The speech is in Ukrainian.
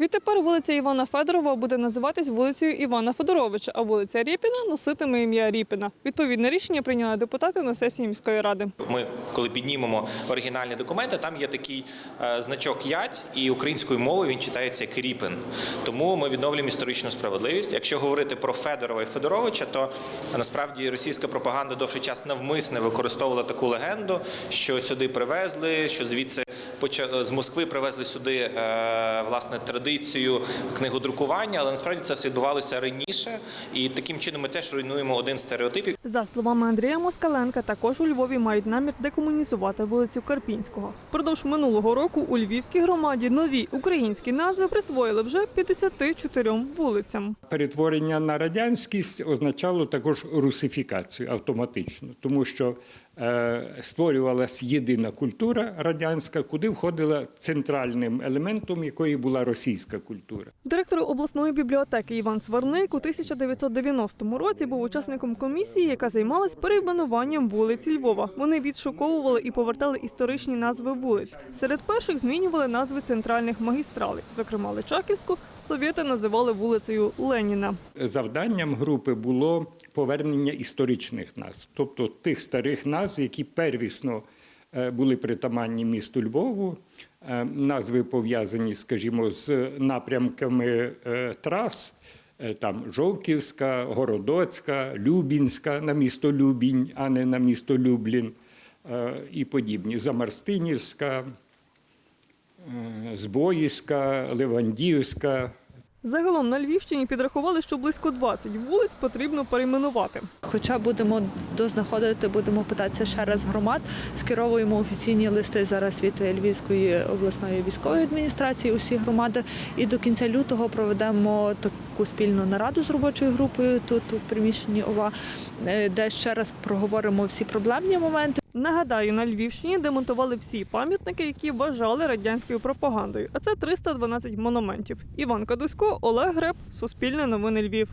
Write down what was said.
Відтепер вулиця Івана Федорова буде називатись вулицею Івана Федоровича, а вулиця Рєпіна носитиме ім'я Ріпіна. Відповідне рішення прийняли депутати на сесії міської ради. Ми, коли піднімемо оригінальні документи, там є такий е, значок ять, і українською мовою він читається як Ріпин. Тому ми відновлюємо історичну справедливість. Якщо говорити про Федорова і Федоровича, то насправді російська пропаганда довший час навмисне використовувала таку легенду, що сюди привезли, що звідси з Москви привезли сюди е, власне традицію книгодрукування, але насправді це все відбувалося раніше, і таким чином ми теж руйнуємо один з стереотипів. За словами Андрія Москаленка, також у Львові мають намір декомунізувати вулицю Карпінського. Впродовж минулого року у Львівській громаді нові українські назви присвоїли вже 54 вулицям. Перетворення на радянськість означало також русифікацію автоматично, тому що е, створювалася єдина культура радянська, куди входила центральним елементом якої була російська культура. Директор обласної бібліотеки Іван Сварник у 1990 році був учасником комісії, яка займалась перейменуванням вулиць Львова. Вони відшуковували і повертали історичні назви вулиць. Серед перших змінювали назви центральних магістралей. Зокрема, Личаківську совєти називали вулицею Леніна. Завданням групи було повернення історичних назв, тобто тих старих назв, які первісно були притаманні місту Львову. Е, Назви пов'язані, скажімо, з напрямками е, трас. е, Там Жовківська, Городоцька, Любінська на місто Любінь, а не на місто Люблін е, і подібні. Замарстинівська, е, Збоїська, Левандіївська, Загалом на Львівщині підрахували, що близько 20 вулиць потрібно перейменувати. Хоча будемо дознаходити, будемо питатися ще раз громад, скеровуємо офіційні листи зараз від Львівської обласної військової адміністрації, усі громади. І до кінця лютого проведемо таку спільну нараду з робочою групою тут у приміщенні ОВА, е, де ще раз проговоримо всі проблемні моменти. Нагадаю, на Львівщині демонтували всі пам'ятники, які вважали радянською пропагандою. А це 312 монументів. Іван Кадусько, Олег Греб, Суспільне новини Львів.